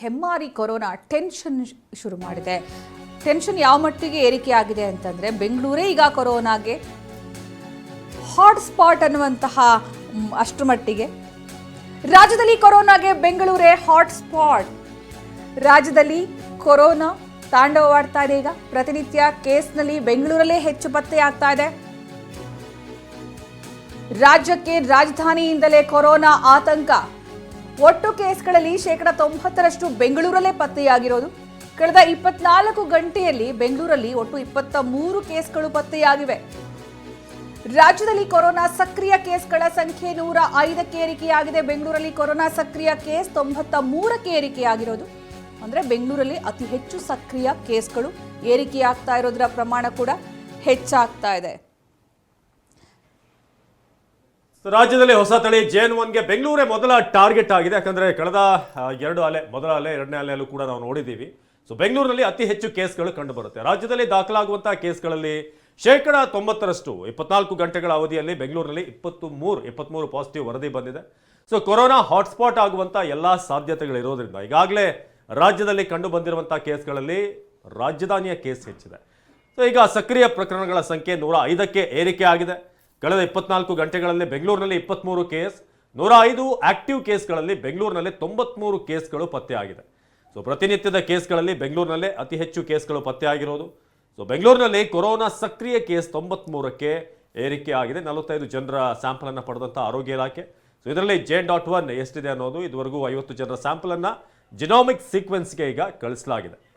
ಹೆಮ್ಮಾರಿ corona tension ಶುರು ಮಾಡಿದೆ. Tension ಯಾವ ಮಟ್ಟಿಗೆ ಏರಿಕೆ ಆಗಿದೆ ಅಂತಂದ್ರೆ ಬೆಂಗಳೂರೇ ಈಗ ಕೊರೋನಾಗೆ ಹಾಟ್ಸ್ಪಾಟ್ ಅನ್ನುವಂತಹ ಅಷ್ಟರ ಮಟ್ಟಿಗೆ. ರಾಜ್ಯದಲ್ಲಿ ಕೊರೋನಾಗೆ ಬೆಂಗಳೂರೇ ಹಾಟ್ಸ್ಪಾಟ್ ರಾಜ್ಯದಲ್ಲಿ ಕೊರೋನಾ ತಾಂಡವವಾಡ್ತಾ ಇದೆ ಈಗ. ಪ್ರತಿನಿತ್ಯ ಕೇಸ್ನಲ್ಲಿ ಬೆಂಗಳೂರಲ್ಲೇ ಹೆಚ್ಚು ಪತ್ತೆಯಾಗ್ತಾ ಇದೆ. ರಾಜ್ಯಕ್ಕೆ ರಾಜಧಾನಿಯಿಂದಲೇ ಕೊರೋನಾ ಆತಂಕ. ಒಟ್ಟು ಕೇಸ್ಗಳಲ್ಲಿ ಶೇಕಡ ತೊಂಬತ್ತರಷ್ಟು ಬೆಂಗಳೂರಲ್ಲೇ ಪತ್ತೆಯಾಗಿರೋದು. ಕಳೆದ ಇಪ್ಪತ್ನಾಲ್ಕು ಗಂಟೆಯಲ್ಲಿ ಬೆಂಗಳೂರಲ್ಲಿ ಒಟ್ಟು ಇಪ್ಪತ್ತ ಮೂರು ಕೇಸ್ಗಳು ಪತ್ತೆಯಾಗಿವೆ. ರಾಜ್ಯದಲ್ಲಿ ಕೊರೋನಾ ಸಕ್ರಿಯ ಕೇಸ್ಗಳ ಸಂಖ್ಯೆ ನೂರ ಐದಕ್ಕೆ ಏರಿಕೆಯಾಗಿದೆ. ಬೆಂಗಳೂರಲ್ಲಿ ಕೊರೋನಾ ಸಕ್ರಿಯ ಕೇಸ್ ತೊಂಬತ್ತ ಮೂರಕ್ಕೆ ಏರಿಕೆಯಾಗಿರೋದು. ಅಂದ್ರೆ ಬೆಂಗಳೂರಲ್ಲಿ ಅತಿ ಹೆಚ್ಚು ಸಕ್ರಿಯ ಕೇಸ್ಗಳು ಏರಿಕೆಯಾಗ್ತಾ ಇರೋದರ ಪ್ರಮಾಣ ಕೂಡ ಹೆಚ್ಚಾಗ್ತಾ ಇದೆ. ರಾಜ್ಯದಲ್ಲಿ ಹೊಸ ತಳಿ ಜೇನ್ ಒನ್ಗೆ ಬೆಂಗಳೂರೇ ಮೊದಲ ಟಾರ್ಗೆಟ್ ಆಗಿದೆ. ಯಾಕಂದರೆ ಕಳೆದ ಎರಡು ಅಲೆ, ಮೊದಲ ಅಲೆ, ಎರಡನೇ ಅಲೆಯಲ್ಲೂ ಕೂಡ ನಾವು ನೋಡಿದ್ದೀವಿ. ಸೊ ಬೆಂಗಳೂರಿನಲ್ಲಿ ಅತಿ ಹೆಚ್ಚು ಕೇಸ್ಗಳು ಕಂಡು ಬರುತ್ತೆ ರಾಜ್ಯದಲ್ಲಿ ದಾಖಲಾಗುವಂತಹ ಕೇಸ್ಗಳಲ್ಲಿ ಶೇಕಡ ತೊಂಬತ್ತರಷ್ಟು, ಇಪ್ಪತ್ನಾಲ್ಕು ಗಂಟೆಗಳ ಅವಧಿಯಲ್ಲಿ ಬೆಂಗಳೂರಿನಲ್ಲಿ ಇಪ್ಪತ್ತು ಮೂರು ಇಪ್ಪತ್ತ್ಮೂರು ಪಾಸಿಟಿವ್ ವರದಿ ಬಂದಿದೆ. ಸೊ ಕೊರೋನಾ ಹಾಟ್ಸ್ಪಾಟ್ ಆಗುವಂಥ ಎಲ್ಲ ಸಾಧ್ಯತೆಗಳಿರೋದ್ರಿಂದ ಈಗಾಗಲೇ ರಾಜ್ಯದಲ್ಲಿ ಕಂಡು ಬಂದಿರುವಂಥ ಕೇಸ್ಗಳಲ್ಲಿ ರಾಜಧಾನಿಯ ಕೇಸ್ ಹೆಚ್ಚಿದೆ. ಸೊ ಈಗ ಸಕ್ರಿಯ ಪ್ರಕರಣಗಳ ಸಂಖ್ಯೆ ನೂರ ಐದಕ್ಕೆ ಏರಿಕೆ ಆಗಿದೆ. ಕಳೆದ ಇಪ್ಪತ್ನಾಲ್ಕು ಗಂಟೆಗಳಲ್ಲಿ ಬೆಂಗಳೂರಿನಲ್ಲಿ ಇಪ್ಪತ್ತ್ಮೂರು ಕೇಸ್ ನೂರ ಐದು ಆಕ್ಟಿವ್ ಕೇಸ್ಗಳಲ್ಲಿ ಬೆಂಗಳೂರಿನಲ್ಲಿ ತೊಂಬತ್ಮೂರು ಕೇಸ್ಗಳು ಪತ್ತೆಯಾಗಿದೆ. ಸೊ, ಪ್ರತಿನಿತ್ಯದ ಕೇಸ್ಗಳಲ್ಲಿ ಬೆಂಗಳೂರಿನಲ್ಲೇ ಅತಿ ಹೆಚ್ಚು ಕೇಸ್ಗಳು ಪತ್ತೆಯಾಗಿರೋದು. ಸೊ, ಬೆಂಗಳೂರಿನಲ್ಲಿ ಕೊರೋನಾ ಸಕ್ರಿಯ ಕೇಸ್ ತೊಂಬತ್ಮೂರಕ್ಕೆ ಏರಿಕೆ ಆಗಿದೆ. ನಲವತ್ತೈದು ಜನರ ಸ್ಯಾಂಪಲನ್ನು ಪಡೆದಂಥ ಆರೋಗ್ಯ ಇಲಾಖೆ. ಸೊ, ಇದರಲ್ಲಿ ಜೆ ಡಾಟ್ ಒನ್ ಎಷ್ಟಿದೆ ಅನ್ನೋದು ಇದುವರೆಗೂ ಐವತ್ತು ಜನರ ಸ್ಯಾಂಪಲನ್ನು ಜಿನೋಮಿಕ್ ಸೀಕ್ವೆನ್ಸ್ಗೆ ಈಗ ಕಳಿಸಲಾಗಿದೆ.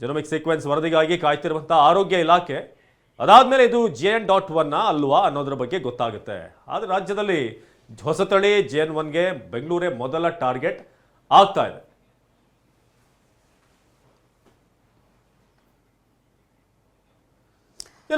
ಜಿನೋಮಿಕ್ ಸೀಕ್ವೆನ್ಸ್ ವರದಿಗಾಗಿ ಕಾಯ್ತಿರುವಂಥ ಆರೋಗ್ಯ ಇಲಾಖೆ ಅದಾದ್ಮೇಲೆ ಇದು ಜೆ ಎನ್ ಡಾಟ್ ಒನ್ನ ಅಲ್ವಾ ಅನ್ನೋದ್ರ ಬಗ್ಗೆ ಗೊತ್ತಾಗುತ್ತೆ. ಆದರೆ ರಾಜ್ಯದಲ್ಲಿ ಹೊಸತಳಿ ಜೆ ಎನ್ ಒನ್ಗೆ ಬೆಂಗಳೂರೇ ಮೊದಲ ಟಾರ್ಗೆಟ್ ಆಗ್ತಾ ಇದೆ.